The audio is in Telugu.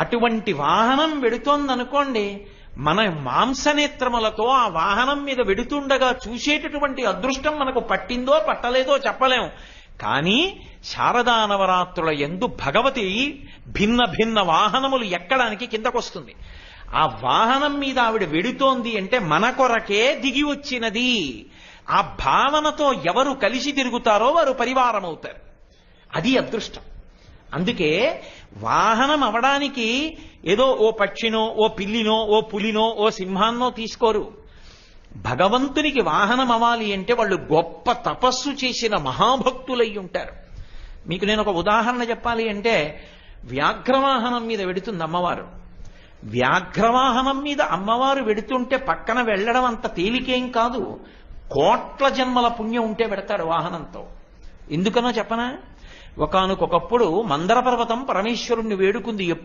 అటువంటి వాహనం వెడుతోందనుకోండి మన మాంసనేత్రములతో ఆ వాహనం మీద వెడుతుండగా చూసేటటువంటి అదృష్టం మనకు పట్టిందో పట్టలేదో చెప్పలేం. కానీ శారదా నవరాత్రుల ఎందు భగవతి భిన్న భిన్న వాహనములు ఎక్కడానికి కిందకొస్తుంది. ఆ వాహనం మీద ఆవిడ వెడుతోంది అంటే మన కొరకే దిగి వచ్చినది. ఆ భావనతో ఎవరు కలిసి తిరుగుతారో వారు పరివారం అవుతారు అది అదృష్టం. అందుకే వాహనం అవడానికి ఏదో ఓ పక్షినో ఓ పిల్లినో ఓ పులినో ఓ సింహాన్నో తీసుకోరు. భగవంతునికి వాహనం అవ్వాలి అంటే వాళ్ళు గొప్ప తపస్సు చేసిన మహాభక్తులై ఉంటారు. మీకు నేను ఒక ఉదాహరణ చెప్పాలి అంటే వ్యాఘ్రవాహనం మీద వెడుతుంది అమ్మవారు. వ్యాఘ్రవాహనం మీద అమ్మవారు వెడుతుంటే పక్కన వెళ్ళడం అంత తేలికేం కాదు. కోట్ల జన్మల పుణ్యం ఉంటే పెడతాడు వాహనంతో. ఎందుకనో చెప్పనా? ఒకనకొకప్పుడు మందర పర్వతం పరమేశ్వరుణ్ణి వేడుకుంది ఎప్పుడు?